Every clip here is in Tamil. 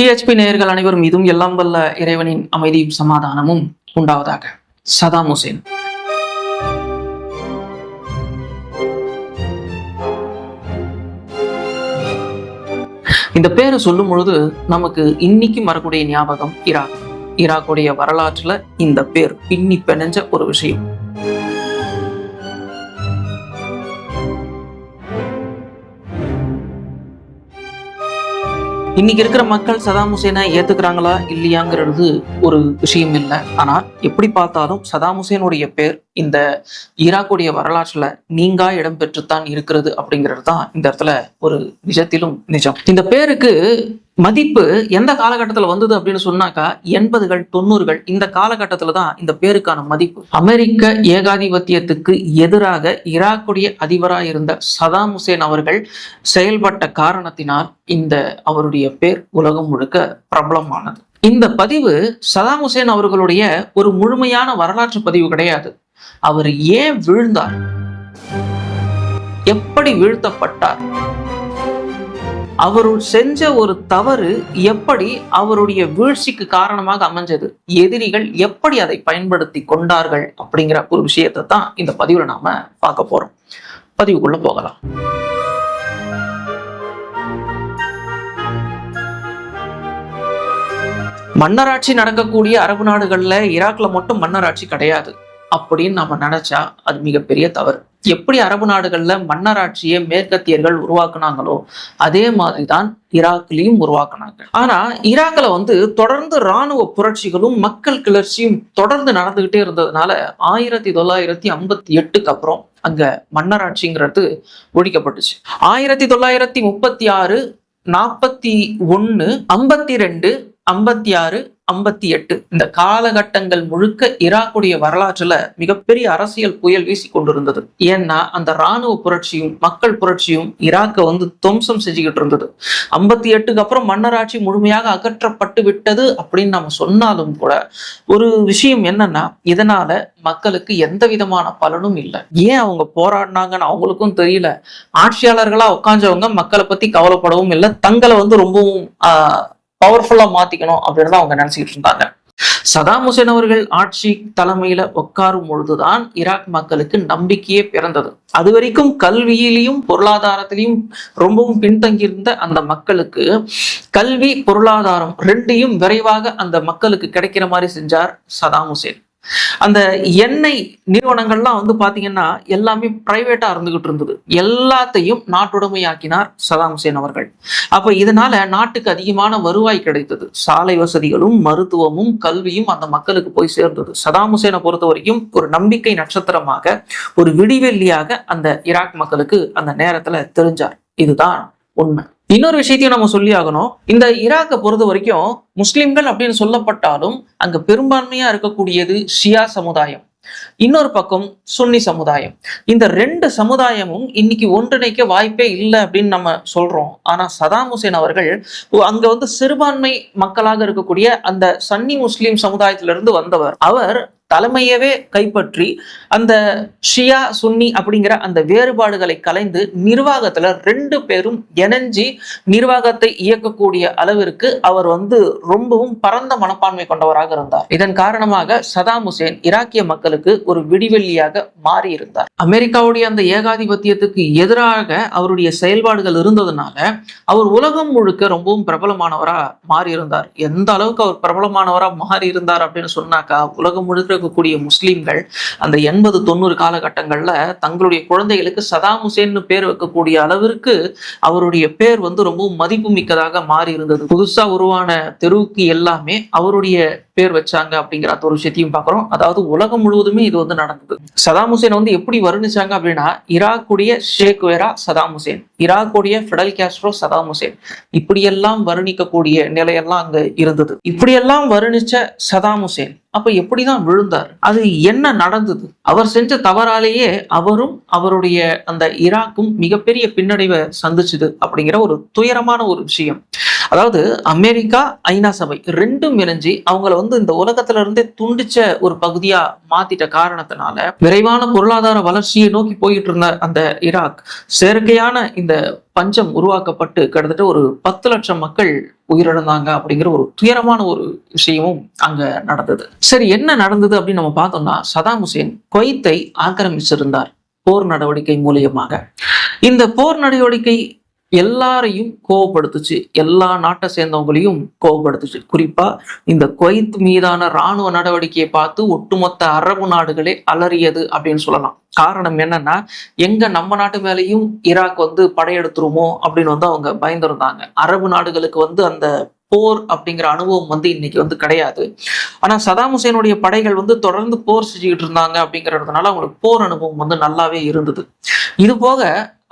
டிஹெச்பி நேயர்கள் அனைவரும் இதுவும் எல்லாம் வல்ல இறைவனின் அமைதியும் சமாதானமும் உண்டாவதாக. Saddam Hussein. இந்த பேரை சொல்லும் பொழுது நமக்கு இன்னைக்கு வரக்கூடிய ஞாபகம் ஈராக் ஈராக்குடைய வரலாற்றுல இந்த பேர் பின்னி பிணைஞ்ச ஒரு விஷயம். இன்னைக்கு இருக்கிற மக்கள் சதாம் ஹுசேனை ஏத்துக்கிறாங்களா இல்லையாங்கிறது ஒரு விஷயம் இல்லை. ஆனா எப்படி பார்த்தாலும் சதாம் ஹுசேனுடைய பேர் இந்த ஈராக்குடைய வரலாற்றுல நீங்கா இடம் பெற்றுத்தான் இருக்கிறது அப்படிங்கிறது தான் இந்த இடத்துல ஒரு நிஜத்திலும் நிஜம். இந்த பேருக்கு மதிப்பு எந்த காலகட்டத்தில் வந்தது அப்படின்னு சொன்னாக்கா எண்பதுகள் தொண்ணூறுகள் இந்த காலகட்டத்தில் தான் இந்த பேருக்கான மதிப்பு. அமெரிக்க ஏகாதிபத்தியத்துக்கு எதிராக ஈராக்குடைய அதிபராக இருந்த சதாம் ஹுசேன் அவர்கள் செயல்பட்ட காரணத்தினால் இந்த அவருடைய பேர் உலகம் முழுக்க பிரபலமானது. இந்த பதிவு சதாம் ஹுசேன் அவர்களுடைய ஒரு முழுமையான வரலாற்று பதிவு கிடையாது. அவர் ஏன் விழுந்தார்? எப்படி வீழ்த்தப்பட்டார்? அவர் செஞ்ச ஒரு தவறு எப்படி அவருடைய வீழ்ச்சிக்கு காரணமாக அமைஞ்சது? எதிரிகள் எப்படி அதை பயன்படுத்தி கொண்டார்கள்? அப்படிங்கிற ஒரு விஷயத்தை தான் இந்த பதிவுல நாம பார்க்க போறோம். பதிவுக்குள்ள போகலாம். மன்னராட்சி நடக்கக்கூடிய அரபு நாடுகள்ல ஈராக்ல மட்டும் மன்னராட்சி கிடையாது. அப்படின்னு நம்ம நினைச்சா அது மிகப்பெரிய தவறு. எப்படி அரபு நாடுகள்ல மன்னராட்சியை மேற்கத்தியர்கள் உருவாக்குனாங்களோ அதே மாதிரிதான் ஈராக்லயும் உருவாக்குனாங்க. ஆனா ஈராக்ல வந்து தொடர்ந்து ராணுவ புரட்சிகளும் மக்கள் கிளர்ச்சியும் தொடர்ந்து நடந்துகிட்டே இருந்ததுனால ஆயிரத்தி தொள்ளாயிரத்தி ஐம்பத்தி எட்டுக்கு அப்புறம் அங்க மன்னராட்சிங்கிறது ஒழிக்கப்பட்டுச்சு. ஆயிரத்தி தொள்ளாயிரத்தி முப்பத்தி ஆறு நாற்பத்தி ஒன்னு ஐம்பத்தி ரெண்டு ஐம்பத்தி ஆறு ஐம்பத்தி எட்டு. இந்த காலகட்டங்கள் முழுக்க ஈராக்குடைய வரலாற்றுல மிகப்பெரிய அரசியல் புயல் வீசி கொண்டிருந்தது. ஏன்னா அந்த ராணுவ புரட்சியும் மக்கள் புரட்சியும் ஈராக்கை வந்து துவம்சம் செஞ்சுக்கிட்டு இருந்தது. ஐம்பத்தி எட்டுக்கு அப்புறம் மன்னராட்சி முழுமையாக அகற்றப்பட்டு விட்டது அப்படின்னு நம்ம சொன்னாலும் கூட ஒரு விஷயம் என்னன்னா இதனால மக்களுக்கு எந்த விதமான பலனும் இல்லை. ஏன் அவங்க போராடினாங்கன்னு அவங்களுக்கும் தெரியல. ஆட்சியாளர்களா உட்காந்தவங்க மக்களை பத்தி கவலைப்படவும் இல்லை. தங்களை வந்து ரொம்பவும் ஆஹ் பவர்ஃபுல்லா மாத்திக்கணும் அப்படின்னு அவங்க நினைச்சுக்கிட்டு இருந்தாங்க. சதாம் ஹுசேன் அவர்கள் ஆட்சி தலைமையில உட்காரும் பொழுதுதான் ஈராக் மக்களுக்கு நம்பிக்கையே பிறந்தது. அது வரைக்கும் கல்வியிலையும் பொருளாதாரத்திலையும் ரொம்பவும் பின்தங்கியிருந்த அந்த மக்களுக்கு கல்வி பொருளாதாரம் ரெண்டையும் விரைவாக அந்த மக்களுக்கு கிடைக்கிற மாதிரி செஞ்சார் சதாம் ஹுசேன். அந்த எண்ணெய் நிறுவனங்கள்லாம் வந்து பார்த்தீங்கன்னா எல்லாமே பிரைவேட்டா இருந்துகிட்டு இருந்தது. எல்லாத்தையும் நாட்டுடைமையாக்கினார் சதாம் ஹுசேன் அவர்கள். அப்போ இதனால நாட்டுக்கு அதிகமான வருவாய் கிடைத்தது. சாலை வசதிகளும் மருத்துவமும் கல்வியும் அந்த மக்களுக்கு போய் சேர்ந்தது. சதாம் ஹுசேனை பொறுத்த வரைக்கும் ஒரு நம்பிக்கை நட்சத்திரமாக ஒரு விடிவெள்ளியாக அந்த ஈராக் மக்களுக்கு அந்த நேரத்துல தெரிஞ்சார். இதுதான் உண்மை. இன்னொரு விஷயத்தையும் நம்ம சொல்லி ஆகணும். இந்த ஈராக்கை பொறுத்த வரைக்கும் முஸ்லிம்கள் அப்படின்னு சொல்லப்பட்டாலும் அங்க பெரும்பான்மையா இருக்கக்கூடியது ஷியா சமுதாயம். இன்னொரு பக்கம் சுன்னி சமுதாயம். இந்த ரெண்டு சமுதாயமும் இன்னைக்கு ஒன்றிணைக்க வாய்ப்பே இல்லை அப்படின்னு நம்ம சொல்றோம். ஆனா சதாம் ஹுசேன் அவர்கள் அங்க வந்து சிறுபான்மை மக்களாக இருக்கக்கூடிய அந்த சன்னி முஸ்லீம் சமுதாயத்திலிருந்து வந்தவர். அவர் தலைமையவே கைப்பற்றி அந்த ஷியா சுன்னி அப்படிங்கிற அந்த வேறுபாடுகளை கலைந்து நிர்வாகத்துல ரெண்டு பேரும் இணைஞ்சி நிர்வாகத்தை இயக்கக்கூடிய அளவிற்கு அவர் வந்து ரொம்பவும் பரந்த மனப்பான்மை கொண்டவராக இருந்தார். இதன் காரணமாக சதாம் ஹுசேன் ஈராக்கிய மக்களுக்கு ஒரு விடிவெள்ளியாக மாறி இருந்தார் அமெரிக்காவுடைய அந்த ஏகாதிபத்தியத்துக்கு எதிராக அவருடைய செயல்பாடுகள் இருந்ததுனால அவர் உலகம் முழுக்க ரொம்பவும் பிரபலமானவரா மாறி இருந்தார் எந்த அளவுக்கு அவர் பிரபலமானவரா மாறி இருந்தார் அப்படின்னு சொன்னாக்கா உலகம் முழுக்க இருக்கக்கூடிய முஸ்லீம்கள் அந்த எண்பது தொண்ணூறு காலகட்டங்கள்ல தங்களுடைய குழந்தைகளுக்கு சதாம் ஹுசேன்னு பேர் வைக்கக்கூடிய அளவிற்கு அவருடைய பேர் வந்து ரொம்பவும் மதிப்பு மிக்கதாக மாறி இருந்தது புதுசா உருவான தெருவுக்கு எல்லாமே அவருடைய பேர் வச்சாங்க அப்படிங்கிற அந்த ஒரு விஷயத்தையும் பார்க்குறோம். அதாவது உலகம் முழுவதுமே இது வந்து நடந்தது. சதாம் ஹுசேன் வந்து எப்படி வருணிச்சாங்க அப்படின்னா ஈராக்குடைய ஷேக் வேரா சதாம் ஹுசேன். ஈராக்குடைய ஃபெடல் கேஸ்ட்ரோ சதாம் ஹுசேன் இப்படியெல்லாம் வர்ணிக்கக்கூடிய நிலையெல்லாம் அங்க இருந்தது. இப்படியெல்லாம் வர்ணிச்ச சதாம் ஹுசேன் அப்ப எப்படிதான் விழுந்தார்? அது என்ன நடந்தது? அவர் செஞ்ச தவறாலேயே அவரும் அவருடைய அந்த ஈராக்கும் மிகப்பெரிய பின்னடைவை சந்திச்சுது அப்படிங்கிற ஒரு துயரமான ஒரு விஷயம். அதாவது அமெரிக்கா ஐநா சபை ரெண்டும் இணைஞ்சு அவங்கள வந்து இந்த உலகத்துல இருந்தே துண்டிச்ச ஒரு பகுதியா மாத்திட்ட காரணத்தினால விரைவான பொருளாதார வளர்ச்சியை நோக்கி போயிட்டு இருந்த அந்த ஈராக் செயற்கையான இந்த பஞ்சம் உருவாக்கப்பட்டு கிட்டத்தட்ட ஒரு பத்து லட்சம் மக்கள் உயிரிழந்தாங்க அப்படிங்கிற ஒரு துயரமான ஒரு விஷயமும் அங்க நடந்தது. சரி என்ன நடந்தது அப்படின்னு நம்ம பார்த்தோம்னா சதாம் ஹுசேன் குவைத்தை ஆக்கிரமிச்சிருந்தார் போர் நடவடிக்கை மூலியமாக. இந்த போர் நடவடிக்கை எல்லாரையும் கோவப்படுத்துச்சு. எல்லா நாட்டை சேர்ந்தவங்களையும் கோவப்படுத்துச்சு. குறிப்பா இந்த குவைத் மீதான ராணுவ நடவடிக்கையை பார்த்து ஒட்டுமொத்த அரபு நாடுகளே அலறியது அப்படின்னு சொல்லலாம். காரணம் என்னன்னா எங்க நம்ம நாட்டு மேலேயும் ஈராக் வந்து படையெடுத்துருமோ அப்படின்னு வந்து அவங்க பயந்துருந்தாங்க. அரபு நாடுகளுக்கு வந்து அந்த போர் அப்படிங்கிற அனுபவம் வந்து இன்னைக்கு வந்து கிடையாது. ஆனா சதாம் ஹுசேனுடைய படைகள் வந்து தொடர்ந்து போர் செஞ்சுக்கிட்டு இருந்தாங்க அப்படிங்கிறதுனால அவங்களுக்கு போர் அனுபவம் வந்து நல்லாவே இருந்தது. இது போக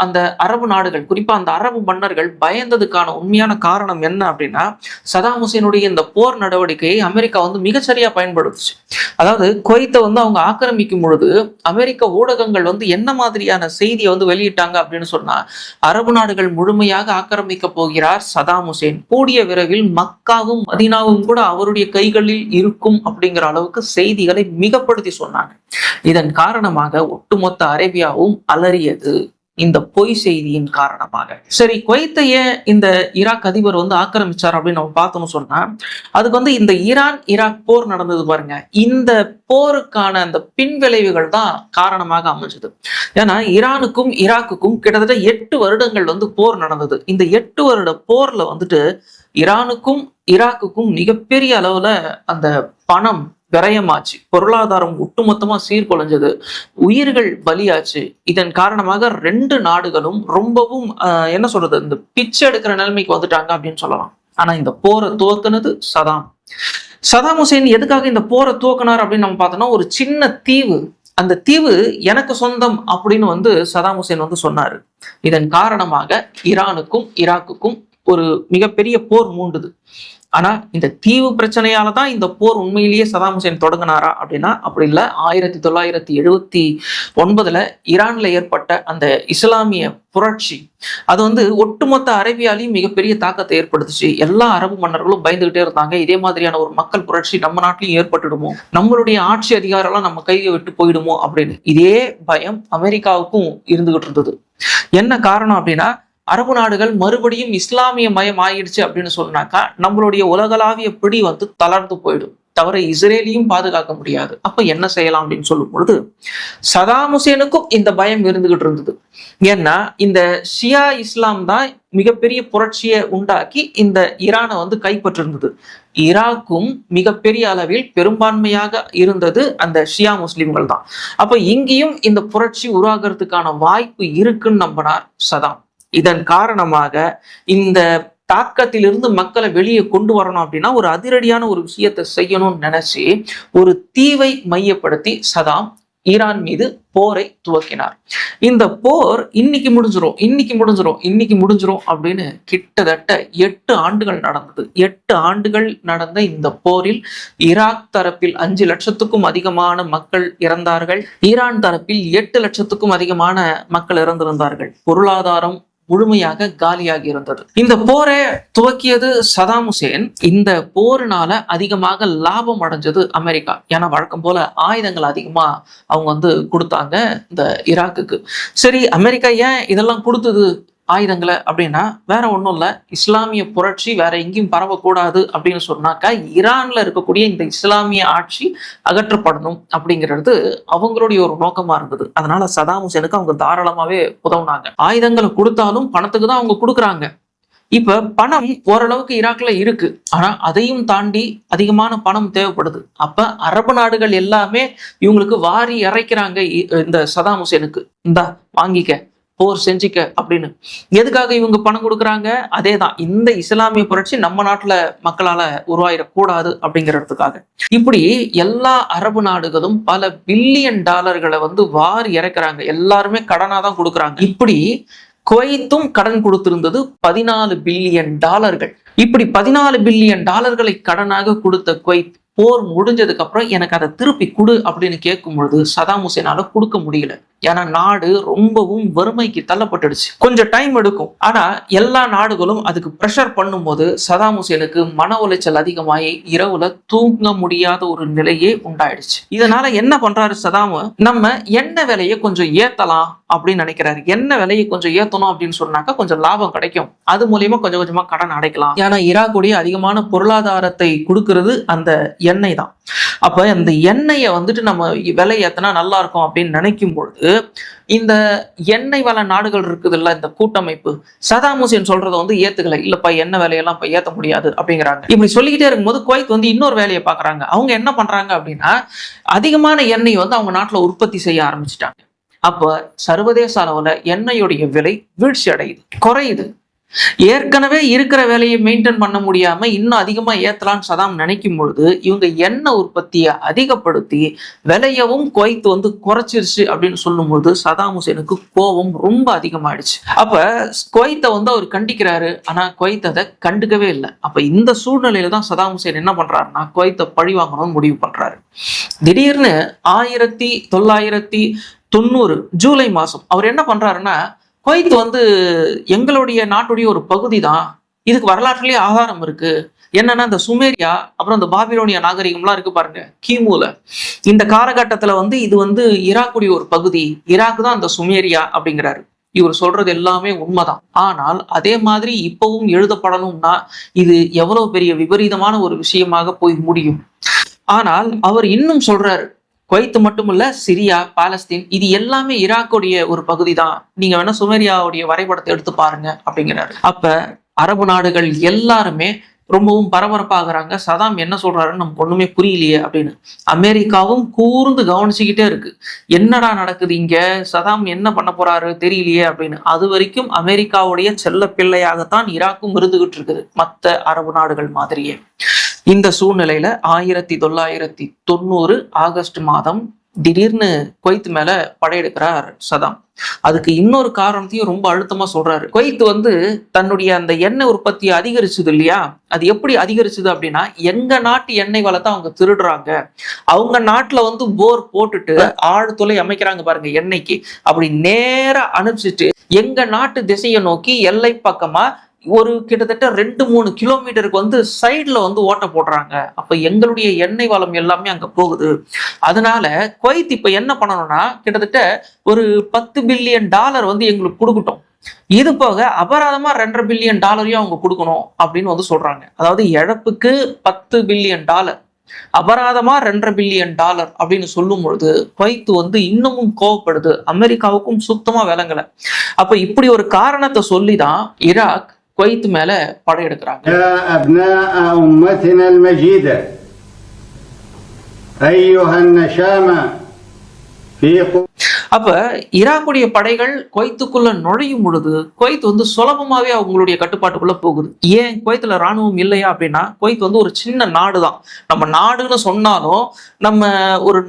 அந்த அரபு நாடுகள் குறிப்பா அந்த அரபு மன்னர்கள் பயந்ததுக்கான உண்மையான காரணம் என்ன அப்படின்னா சதாம் ஹுசேனுடைய இந்த போர் நடவடிக்கையை அமெரிக்கா வந்து மிகச்சரியா பயன்படுத்துச்சு. அதாவது குவைத்தை வந்து அவங்க ஆக்கிரமிக்கும் பொழுது அமெரிக்க ஊடகங்கள் வந்து என்ன மாதிரியான செய்தியை வந்து வெளியிட்டாங்க அப்படின்னு சொன்னா அரபு நாடுகள் முழுமையாக ஆக்கிரமிக்க போகிறார் சதாம் ஹுசேன். கூடிய விரைவில் மக்காவும் மதீனாவும் கூட அவருடைய கைகளில் இருக்கும் அப்படிங்கிற அளவுக்கு செய்திகளை மிகப்படுத்தி சொன்னாங்க. இதன் காரணமாக ஒட்டுமொத்த அரேபியாவும் அலறியது. இந்த பொய் செய்தியின் காரணமாக. சரி குவைத்தைய இந்த ஈராக் அதிபர் வந்து ஆக்கிரமிச்சார் அப்படின்னு நம்ம பார்த்தோம்னு சொன்னா அதுக்கு வந்து இந்த ஈரான் ஈராக் போர் நடந்தது பாருங்க. இந்த போருக்கான அந்த பின்விளைவுகள் தான் காரணமாக அமைஞ்சது. ஏன்னா ஈரானுக்கும் ஈராக்குக்கும் கிட்டத்தட்ட எட்டு வருடங்கள் வந்து போர் நடந்தது. இந்த எட்டு வருட போர்ல வந்துட்டு ஈரானுக்கும் ஈராக்குக்கும் மிகப்பெரிய அளவுல அந்த பணம் விரயமாச்சு. பொருளாதாரம் ஒட்டுமொத்தமா சீர்குலைஞ்சது. உயிர்கள் பலியாச்சு. இதன் காரணமாக ரெண்டு நாடுகளும் ரொம்பவும் ஆஹ், என்ன சொல்றது இந்த பிச்சை எடுக்கிற நிலைமைக்கு வந்துட்டாங்க அப்படின்னு சொல்லலாம். ஆனா இந்த போரை துவக்குனது சதாம். சதாம் ஹுசேன் எதுக்காக இந்த போரை துவக்கினார் அப்படின்னு நம்ம பார்த்தோம்னா ஒரு சின்ன தீவு. அந்த தீவு எனக்கு சொந்தம் அப்படின்னு வந்து சதாம் ஹுசேன் வந்து சொன்னாரு. இதன் காரணமாக ஈரானுக்கும் ஈராக்குக்கும் ஒரு மிகப்பெரிய போர் மூண்டுது. ஆனா இந்த தீவு பிரச்சனையால தான் இந்த போர் உண்மையிலேயே சதாம் ஹுசேன் தொடங்கினாரா அப்படின்னா அப்படி இல்லை. ஆயிரத்தி தொள்ளாயிரத்தி எழுபத்தி ஒன்பதுல ஈரானில் ஏற்பட்ட அந்த இஸ்லாமிய புரட்சி அது வந்து ஒட்டுமொத்த அரேபியாலையும் மிகப்பெரிய தாக்கத்தை ஏற்படுத்துச்சு. எல்லா அரபு மன்னர்களும் பயந்துகிட்டே இருந்தாங்க. இதே மாதிரியான ஒரு மக்கள் புரட்சி நம்ம நாட்டிலையும் ஏற்பட்டுடுமோ? நம்மளுடைய ஆட்சி அதிகாரம்லாம் நம்ம கையை விட்டு போயிடுமோ அப்படின்னு. இதே பயம் அமெரிக்காவுக்கும் இருந்துகிட்டு இருந்தது. என்ன காரணம் அப்படின்னா அரபு நாடுகள் மறுபடியும் இஸ்லாமிய மயம் ஆயிடுச்சு அப்படின்னு சொன்னாக்கா நம்மளுடைய உலகளாவிய பிடி வந்து தளர்ந்து போயிடும். தவிர இஸ்ரேலையும் பாதுகாக்க முடியாது. அப்ப என்ன செய்யலாம் அப்படின்னு சொல்லும் பொழுது சதாம் ஹுசேனுக்கும் இந்த பயம் இருந்துகிட்டு இருந்தது. ஏன்னா இந்த ஷியா இஸ்லாம் தான் மிகப்பெரிய புரட்சியை உண்டாக்கி இந்த ஈரானை வந்து கைப்பற்றிருந்தது. ஈராக்கும் மிகப்பெரிய அளவில் பெரும்பான்மையாக இருந்தது அந்த ஷியா முஸ்லிம்கள் தான் அப்ப இங்கேயும் இந்த புரட்சி உருவாகிறதுக்கான வாய்ப்பு இருக்குன்னு நம்பினார் சதாம். இதன் காரணமாக இந்த தாக்கத்திலிருந்து மக்களை வெளியே கொண்டு வரணும் அப்படின்னா ஒரு அதிரடியான ஒரு விஷயத்தை செய்யணும்னு நினைச்சு ஒரு தீவை மையப்படுத்தி சதாம் ஈரான் மீது போரை துவக்கினார். இந்த போர் இன்னைக்கு முடிஞ்சிரும் இன்னைக்கு முடிஞ்சிரும் இன்னைக்கு முடிஞ்சிரும் அப்படின்னு கிட்டத்தட்ட எட்டு ஆண்டுகள் நடந்தது. எட்டு ஆண்டுகள் நடந்த இந்த போரில் ஈராக் தரப்பில் அஞ்சு லட்சத்துக்கும் அதிகமான மக்கள் இறந்தார்கள். ஈரான் தரப்பில் எட்டு லட்சத்துக்கும் அதிகமான மக்கள் இறந்திருந்தார்கள். பொருளாதாரம் முழுமையாக காலியாகி இருந்தது. இந்த போரை துவக்கியது சதாம் ஹுசேன். இந்த போரினால அதிகமாக லாபம் அடைஞ்சது அமெரிக்கா. ஏன்னா வழக்கம் போல ஆயுதங்கள் அதிகமா அவங்க வந்து கொடுத்தாங்க இந்த ஈராக்குக்கு சரி அமெரிக்கா ஏன் இதெல்லாம் கொடுத்தது? ஆயுதங்களை அப்படின்னா வேற ஒன்றும் இல்லை. இஸ்லாமிய புரட்சி வேற எங்கேயும் பரவக்கூடாது அப்படின்னு சொன்னாக்கா ஈரான்ல இருக்கக்கூடிய இந்த இஸ்லாமிய ஆட்சி அகற்றப்படணும் அப்படிங்கிறது அவங்களுடைய ஒரு நோக்கமா இருந்தது. அதனால சதாம் ஹுசேனுக்கு அவங்க தாராளமாவே உதவுனாங்க. ஆயுதங்களை கொடுத்தாலும் பணத்துக்கு தான் அவங்க கொடுக்குறாங்க. இப்ப பணம் ஓரளவுக்கு ஈராக்ல இருக்கு. ஆனா அதையும் தாண்டி அதிகமான பணம் தேவைப்படுது. அப்ப அரபு நாடுகள் எல்லாமே இவங்களுக்கு வாரி இறைக்கிறாங்க இ- இந்த சதாம் ஹுசேனுக்கு. இந்தா வாங்கிக்க. போர் செஞ்சுக்க அப்படின்னு. எதுக்காக இவங்க பணம் கொடுக்குறாங்க? அதே தான் இந்த இஸ்லாமிய புரட்சி நம்ம நாட்டுல மக்களால உருவாயிடக்கூடாது அப்படிங்கிறதுக்காக. இப்படி எல்லா அரபு நாடுகளும் பல பில்லியன் டாலர்களை வந்து வாரி இறக்குறாங்க. எல்லாருமே கடனாக தான் கொடுக்குறாங்க. இப்படி குவைத்தும் கடன் கொடுத்திருந்தது பதினாலு பில்லியன் டாலர்கள். இப்படி பதினாலு பில்லியன் டாலர்களை கடனாக கொடுத்த குவைத் போர் முடிஞ்சதுக்கு அப்புறம் எனக்கு அதை திருப்பி கொடு அப்படின்னு கேட்கும் பொழுது சதாம் ஹுசேனால கொடுக்க முடியல. ஏன்னா நாடு ரொம்பவும் வறுமைக்கு தள்ளப்பட்டுடுச்சு. கொஞ்சம் டைம் எடுக்கும். ஆனா எல்லா நாடுகளும் அதுக்கு ப்ரெஷர் பண்ணும்போது சதாம் ஹுசேனுக்கு மன உளைச்சல் அதிகமாகி இரவுல தூங்க முடியாத ஒரு நிலையே உண்டாயிடுச்சு. இதனால என்ன பண்றாரு சதாம்? நம்ம எண்ணெய் விலையை கொஞ்சம் ஏத்தலாம் அப்படின்னு நினைக்கிறாரு. எண்ணெய் விலையை கொஞ்சம் ஏத்தணும் அப்படின்னு சொன்னாக்கா கொஞ்சம் லாபம் கிடைக்கும். அது மூலியமா கொஞ்சம் கொஞ்சமா கடன் அடைக்கலாம். ஏன்னா ஈராக்குடைய அதிகமான பொருளாதாரத்தை கொடுக்கறது அந்த எண்ணெய் தான். அப்ப அந்த எண்ணெயை வந்துட்டு நம்ம விலை ஏத்தனா நல்லா இருக்கும் அப்படின்னு நினைக்கும் பொழுது இந்த எண்ணெய் வள நாடுகள் இருக்குதுல்ல இந்த கூட்டமைப்பு சதாம் ஹுசேன் சொல்றதை வந்து ஏத்துக்கல. இல்லப்பா எண்ணெய் விலையெல்லாம் இப்போ ஏத்த முடியாது அப்படிங்கிறாங்க. இப்படி சொல்லிக்கிட்டே இருக்கும்போது குவைத் வந்து இன்னொரு வேலையை பாக்குறாங்க அவங்க என்ன பண்றாங்க அப்படின்னா அதிகமான எண்ணெய் வந்து அவங்க நாட்டுல உற்பத்தி செய்ய ஆரம்பிச்சிட்டாங்க. அப்ப சர்வதேச அளவுல எண்ணெயுடைய விலை வீழ்ச்சி அடையுது குறையுது. ஏற்கனவே இருக்கிற வேலையை மெயின்டைன் பண்ண முடியாம இன்னும் அதிகமா ஏத்தலாம்னு சதாம் நினைக்கும் பொழுது இவங்க எண்ணெய் உற்பத்தியை அதிகப்படுத்தி விலையவும் குவைத்து வந்து குறைச்சிருச்சு அப்படின்னு சொல்லும்போது சதாம் ஹுசேனுக்கு கோபம் ரொம்ப அதிகமாயிடுச்சு. அப்ப குவைத்தை வந்து அவர் கண்டிக்கிறாரு ஆனா குவைத் அதை கண்டுக்கவே இல்லை. அப்ப இந்த சூழ்நிலையில தான் சதாம் ஹுசேன் என்ன பண்றாருன்னா குவைத்தை பழி வாங்கணும்னு முடிவு பண்றாரு. திடீர்னு ஆயிரத்தி தொள்ளாயிரத்தி தொண்ணூறு ஜூலை மாசம் அவர் என்ன பண்றாருன்னா குவைத் வந்து எங்களுடைய நாட்டுடைய ஒரு பகுதி தான் இதுக்கு வரலாற்றுலயே ஆதாரம் இருக்கு. என்னன்னா இந்த சுமேரியா அப்புறம் இந்த பாபிலோனியா நாகரிகம்லாம் இருக்கு பாருங்க கிமுல. இந்த காலகட்டத்துல வந்து இது வந்து ஈராக்குடைய ஒரு பகுதி. ஈராக் தான் இந்த சுமேரியா அப்படிங்கிறாரு. இவர் சொல்றது எல்லாமே உண்மைதான். ஆனால் அதே மாதிரி இப்பவும் எழுதப்படணும்னா இது எவ்வளவு பெரிய விபரீதமான ஒரு விஷயமாக போய் முடியும். ஆனால் அவர் இன்னும் சொல்றாரு குவைத்து மட்டுமல்ல சிரியா பாலஸ்தீன் இது எல்லாமே ஈராக்குடைய ஒரு பகுதி தான் நீங்க வேணா சுமேரியாவுடைய வரைபடத்தை எடுத்து பாருங்க அப்படிங்கிறாரு. அப்ப அரபு நாடுகள் எல்லாருமே ரொம்பவும் பரபரப்பாகிறாங்க. சதாம் என்ன சொல்றாருன்னு நமக்கு ஒண்ணுமே புரியலையே அப்படின்னு. அமெரிக்காவும் கூர்ந்து கவனிச்சுக்கிட்டே இருக்கு. என்னடா நடக்குது இங்க? சதாம் என்ன பண்ண போறாரு தெரியலையே அப்படின்னு. அது வரைக்கும் அமெரிக்காவுடைய செல்ல பிள்ளையாகத்தான் ஈராக்கும் இருந்துகிட்டு இருக்குது மற்ற அரபு நாடுகள் மாதிரியே. இந்த சூழ்நிலையில ஆயிரத்தி தொள்ளாயிரத்தி தொண்ணூறு ஆகஸ்ட் மாதம் திடீர்னு குவைத் மேல படையெடுக்கிறார் சதாம். அதுக்கு இன்னொரு காரணத்தையும் ரொம்ப அழுத்தமா சொல்றாரு. குவைத் வந்து தன்னுடைய அந்த எண்ணெய் உற்பத்தியை அதிகரிச்சது இல்லையா? அது எப்படி அதிகரிச்சது அப்படின்னா எங்க நாட்டு எண்ணெய் வளத்தை அவங்க திருடுறாங்க. அவங்க நாட்டுல வந்து போர் போட்டுட்டு ஆழ்துளை அமைக்கிறாங்க பாருங்க எண்ணெய்க்கு. அப்படி நேரா அனுப்பிச்சிட்டு எங்க நாட்டு திசையை நோக்கி எல்லை பக்கமா ஒரு கிட்டத்தட்ட ரெண்டு மூணு கிலோமீட்டருக்கு வந்து சைடில் வந்து ஓட்ட போடுறாங்க. அப்போ எங்களுடைய எண்ணெய் வளம் எல்லாமே அங்கே போகுது. அதனால குவைத் இப்போ என்ன பண்ணணும்னா கிட்டத்தட்ட ஒரு பத்து பில்லியன் டாலர் வந்து எங்களுக்கு கொடுக்கட்டும். இது போக அபராதமா ரெண்டரை பில்லியன் டாலரையும் அவங்க கொடுக்கணும் அப்படின்னு வந்து சொல்றாங்க. அதாவது இழப்புக்கு பத்து பில்லியன் டாலர் அபராதமா ரெண்டரை பில்லியன் டாலர் அப்படின்னு சொல்லும் பொழுது குவைத்து வந்து இன்னமும் கோவப்படுது. அமெரிக்காவுக்கும் சுத்தமா விளங்கல. அப்ப இப்படி ஒரு காரணத்தை சொல்லிதான் ஈராக் குவைத் மேல படையெடுக்கிறாங்க. அப்ப ஈராக்குடைய படைகள் குவைத்துக்குள்ள நுழையும் பொழுது குவைத் வந்து சுலபமாவே அவங்களுடைய கட்டுப்பாட்டுக்குள்ள போகுது. ஏன் குவைத்துல ராணுவம் இல்லையா அப்படின்னா குவைத் வந்து ஒரு சின்ன நாடுதான். நம்ம நாடுன்னு சொன்னாலும் நம்ம ஒரு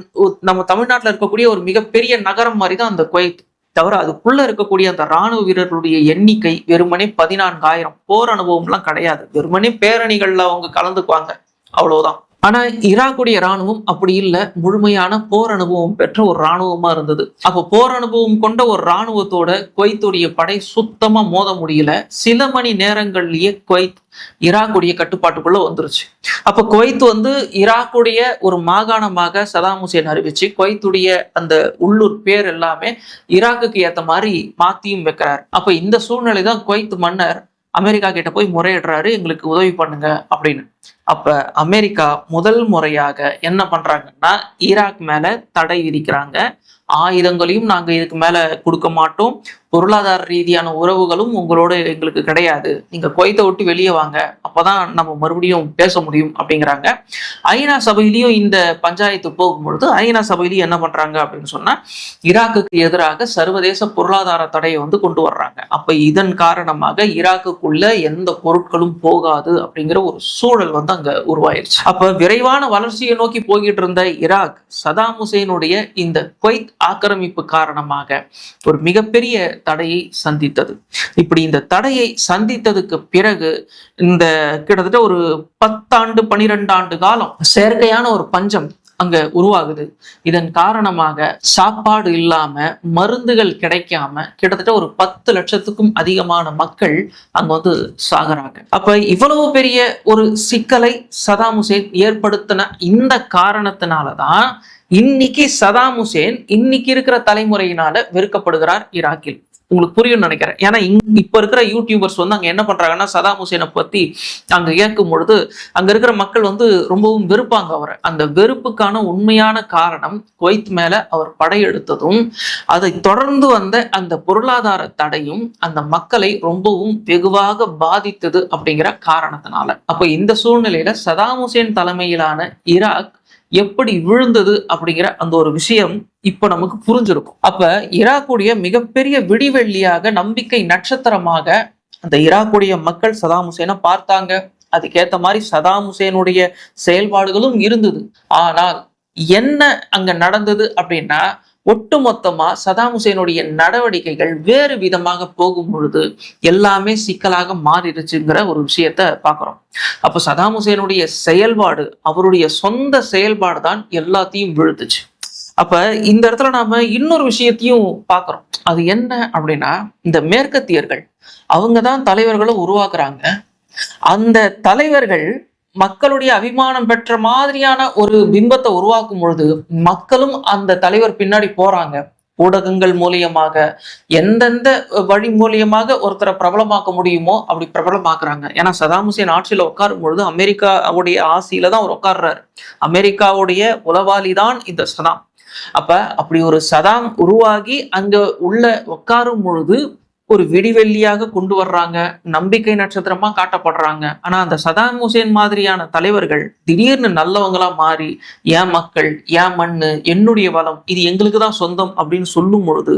நம்ம தமிழ்நாட்டுல இருக்கக்கூடிய ஒரு மிகப்பெரிய நகரம் மாதிரி தான் அந்த குவைத். தவிர அதுக்குள்ள இருக்கக்கூடிய அந்த ராணுவ வீரர்களுடைய எண்ணிக்கை வெறுமனே பதினான்காயிரம். போர் அனுபவம்லாம் கிடையாது. வெறுமனே பேரணிகள்ல அவங்க கலந்துக்குவாங்க. அவ்வளவுதான். ஆனா ஈராக்குடைய ராணுவம் அப்படி இல்லை. முழுமையான போர் அனுபவம் பெற்ற ஒரு ராணுவமா இருந்தது. அப்போ போர் அனுபவம் கொண்ட ஒரு ராணுவத்தோட குவைத்துடைய படை சுத்தமா மோத முடியல. சில மணி நேரங்கள்லயே குவைத் ஈராக்குடைய கட்டுப்பாட்டுக்குள்ள வந்துருச்சு. அப்ப குவைத் வந்து ஈராக்குடைய ஒரு மாகாணமாக சதாம் ஹுசேன் அறிவிச்சு குவைத்துடைய அந்த உள்ளூர் பேர் எல்லாமே ஈராக்குக்கு ஏத்த மாதிரி மாத்தியும் வைக்கிறார். அப்ப இந்த சூழ்நிலை தான் குவைத் மன்னர் அமெரிக்கா கிட்ட போய் முறையிடுறாரு எங்களுக்கு உதவி பண்ணுங்க அப்படின்னு. அப்போ அமெரிக்கா முதல் முறையாக என்ன பண்ணுறாங்கன்னா ஈராக் மேலே தடை விதிக்கிறாங்க. ஆயுதங்களையும் நாங்கள் இதுக்கு மேலே கொடுக்க மாட்டோம். பொருளாதார ரீதியான உறவுகளும் உங்களோட எங்களுக்கு கிடையாது. நீங்க குவைத்தை விட்டு வெளியே வாங்க. அப்பதான் நம்ம மறுபடியும் பேச முடியும் அப்படிங்கிறாங்க. ஐநா சபையிலையும் இந்த பஞ்சாயத்து போகும்பொழுது ஐநா சபையிலையும் என்ன பண்றாங்க அப்படின்னு சொன்னா ஈராக்குக்கு எதிராக சர்வதேச பொருளாதார தடையை வந்து கொண்டு வர்றாங்க. அப்ப இதன் காரணமாக ஈராக்குக்குள்ள எந்த பொருட்களும் போகாது அப்படிங்கிற ஒரு சூழல் வந்து அங்க உருவாயிருச்சு. அப்ப விரைவான வளர்ச்சியை நோக்கி போய்கிட்டு இருந்த ஈராக் சதாம் ஹுசேனுடைய இந்த குவைத் ஆக்கிரமிப்பு காரணமாக ஒரு மிகப்பெரிய தடையை சந்தித்தது. இப்படி இந்த தடையை சந்தித்ததுக்கு பிறகு இந்த கிட்டத்தட்ட ஒரு பத்தாண்டு பனிரெண்டு ஆண்டு காலம் செயற்கையான ஒரு பஞ்சம் அங்க உருவாகுது. இதன் காரணமாக சாப்பாடு இல்லாம மருந்துகள் கிடைக்காம கிட்டத்தட்ட ஒரு பத்து லட்சத்துக்கும் அதிகமான மக்கள் அங்க வந்து சாகுறாங்க. அப்ப இவ்வளவு பெரிய ஒரு சிக்கலை சதாம் ஹுசேன் ஏற்படுத்தின இந்த காரணத்தினாலதான் இன்னைக்கு சதாம் ஹுசேன் இன்னைக்கு இருக்கிற தலைமுறையினால வெறுக்கப்படுகிறார் ஈராக்கில். உங்களுக்கு புரியும்னு நினைக்கிறேன். ஏன்னா இங்- இப்ப இருக்கிற யூடியூபர்ஸ் வந்து அங்க என்ன பண்றாங்கன்னா சதாம் ஹுசேனை பத்தி அங்க கேட்கும் பொழுது அங்க இருக்கிற மக்கள் வந்து ரொம்பவும் வெறுப்பாங்க அவரை. அந்த வெறுப்புக்கான உண்மையான காரணம் குவைத் மேல அவர் படையெடுத்ததும் அதை தொடர்ந்து வந்த அந்த பொருளாதார தடையும் அந்த மக்களை ரொம்பவும் வெகுவாக பாதித்தது அப்படிங்கிற காரணத்தினால. அப்ப இந்த சூழ்நிலையில சதாம் ஹுசேன் தலைமையிலான ஈராக் எப்படி விழுந்தது அப்படிங்கிற அந்த ஒரு விஷயம் இப்ப நமக்கு புரிஞ்சிருக்கும். அப்ப ஈராக்குடைய மிகப்பெரிய விடிவெள்ளியாக நம்பிக்கை நட்சத்திரமாக அந்த ஈராக்குடைய மக்கள் சதாம் ஹுசேனை பார்த்தாங்க. அதுக்கேத்த மாதிரி சதாம் ஹுசேனுடைய செயல்பாடுகளும் இருந்தது. ஆனால் என்ன அங்க நடந்தது அப்படின்னா ஒட்டுமொத்தமா சதாம் ஹுசேனுடைய நடவடிக்கைகள் வேறு விதமாக போகும் பொழுது எல்லாமே சிக்கலாக மாறிடுச்சுங்கிற ஒரு விஷயத்த பார்க்கிறோம். அப்ப சதாம் ஹுசேனுடைய செயல்பாடு அவருடைய சொந்த செயல்பாடு தான் எல்லாத்தையும் விழுத்துச்சு. அப்ப இந்த இடத்துல நாம இன்னொரு விஷயத்தையும் பார்க்கிறோம். அது என்ன அப்படின்னா இந்த மேற்கத்தியர்கள் அவங்க தான் தலைவர்களை உருவாக்குறாங்க. அந்த தலைவர்கள் மக்களுடைய அபிமானம் பெற்ற மாதிரியான ஒரு பிம்பத்தை உருவாக்கும் பொழுது மக்களும் அந்த தலைவர் பின்னாடி போறாங்க. ஊடகங்கள் மூலியமாக எந்தெந்த வழி மூலியமாக ஒருத்தரை பிரபலமாக்க முடியுமோ அப்படி பிரபலமாக்குறாங்க. ஏன்னா சதாம் ஹுசேன் ஆட்சியில உட்காரும் பொழுது அமெரிக்காவுடைய ஆசியில தான் அவர் உட்கார்றாரு. அமெரிக்காவுடைய உளவாளி தான் இந்த சதாம். அப்ப அப்படி ஒரு சதாம் உருவாகி அங்க உள்ள உட்காரும் பொழுது ஒரு விடிவெள்ளியாக கொண்டு வர்றாங்க நம்பிக்கை நட்சத்திரமா காட்டப்படுறாங்க. ஆனா அந்த சதாம் ஹுசேன் மாதிரியான தலைவர்கள் திடீர்னு நல்லவங்களா மாறி என் மக்கள்? என் மண்ணு? என்னுடைய வளம்? இது எங்களுக்கு தான் சொந்தம் அப்படின்னு சொல்லும் பொழுது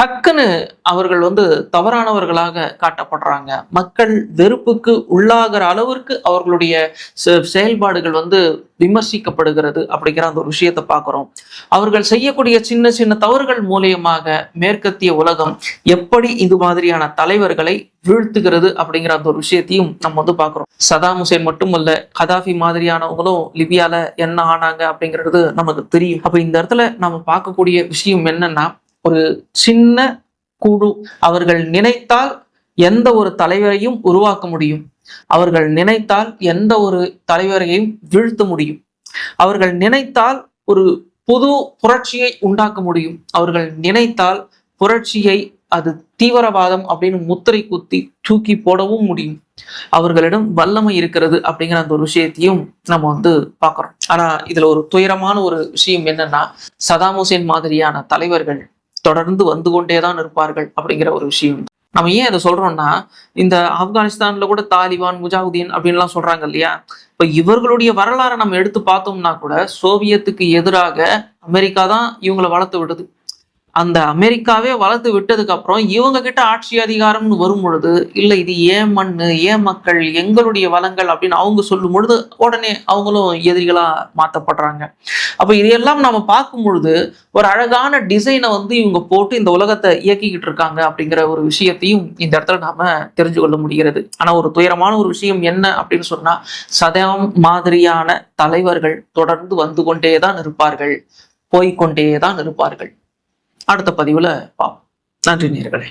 டக்குன்னு அவர்கள் வந்து தவறானவர்களாக காட்டப்படுறாங்க. மக்கள் வெறுப்புக்கு உள்ளாகிற அளவிற்கு அவர்களுடைய செ- செயல்பாடுகள் வந்து விமர்சிக்கப்படுகிறது அப்படிங்கிற அந்த ஒரு விஷயத்தை பார்க்குறோம். அவர்கள் செய்யக்கூடிய சின்ன சின்ன தவறுகள் மூலியமாக மேற்கத்திய உலகம் எப்படி இது மாதிரியான தலைவர்களை வீழ்த்துகிறது அப்படிங்கிற அந்த ஒரு விஷயத்தையும் நம்ம வந்து பார்க்குறோம். சதாம் ஹுசேன் மட்டுமல்ல கதாஃபி மாதிரியானவங்களும் லிபியால என்ன ஆனாங்க அப்படிங்கிறது நமக்கு தெரியும். அப்போ இந்த இடத்துல நம்ம பார்க்கக்கூடிய விஷயம் என்னன்னா ஒரு சின்ன குழு அவர்கள் நினைத்தால் எந்த ஒரு தலைவரையும் உருவாக்க முடியும். அவர்கள் நினைத்தால் எந்த ஒரு தலைவரையும் வீழ்த்த முடியும். அவர்கள் நினைத்தால் ஒரு புது புரட்சியை உண்டாக்க முடியும். அவர்கள் நினைத்தால் புரட்சியை அது தீவிரவாதம் அப்படின்னு முத்திரை குத்தி தூக்கி போடவும் முடியும். அவர்களிடம் வல்லமை இருக்கிறது அப்படிங்கிற அந்த ஒரு விஷயத்தையும் நம்ம வந்து பார்க்கிறோம். ஆனா இதுல ஒரு துயரமான ஒரு விஷயம் என்னன்னா சதாம் ஹுசேன் மாதிரியான தலைவர்கள் தொடர்ந்து வந்து கொண்டேதான் இருப்பார்கள் அப்படிங்கிற ஒரு விஷயம். நம்ம ஏன் இதை சொல்றோம்னா இந்த ஆப்கானிஸ்தான்ல கூட தாலிபான் முஜாஹுதீன் அப்படின்லாம் சொல்றாங்க இல்லையா? இப்ப இவர்களுடைய வரலாறை நம்ம எடுத்து பார்த்தோம்னா கூட சோவியத்துக்கு எதிராக அமெரிக்கா தான் இவங்களை வளர்த்து விடுது. அந்த அமெரிக்காவே வளர்த்து விட்டதுக்கு அப்புறம் இவங்க கிட்ட ஆட்சி அதிகாரம்னு வரும் பொழுது இல்ல இது ஏன் மண்ணு ஏன் மக்கள் எங்களுடைய வளங்கள் அப்படின்னு அவங்க சொல்லும் பொழுது உடனே அவங்களும் எதிரிகளா மாத்தப்படுறாங்க. அப்ப இதையெல்லாம் நம்ம பார்க்கும் பொழுது ஒரு அழகான டிசைனை வந்து இவங்க போட்டு இந்த உலகத்தை இயக்கிக்கிட்டு இருக்காங்க அப்படிங்கிற ஒரு விஷயத்தையும் இந்த இடத்துல நாம தெரிஞ்சு கொள்ள முடிகிறது. ஆனா ஒரு துயரமான ஒரு விஷயம் என்ன அப்படின்னு சொன்னா சதம் மாதிரியான தலைவர்கள் தொடர்ந்து வந்து கொண்டே தான் இருப்பார்கள் போய்க்கொண்டே தான் இருப்பார்கள். அடுத்த பதிவில் பார்ப்போம். நன்றி நேர்களே.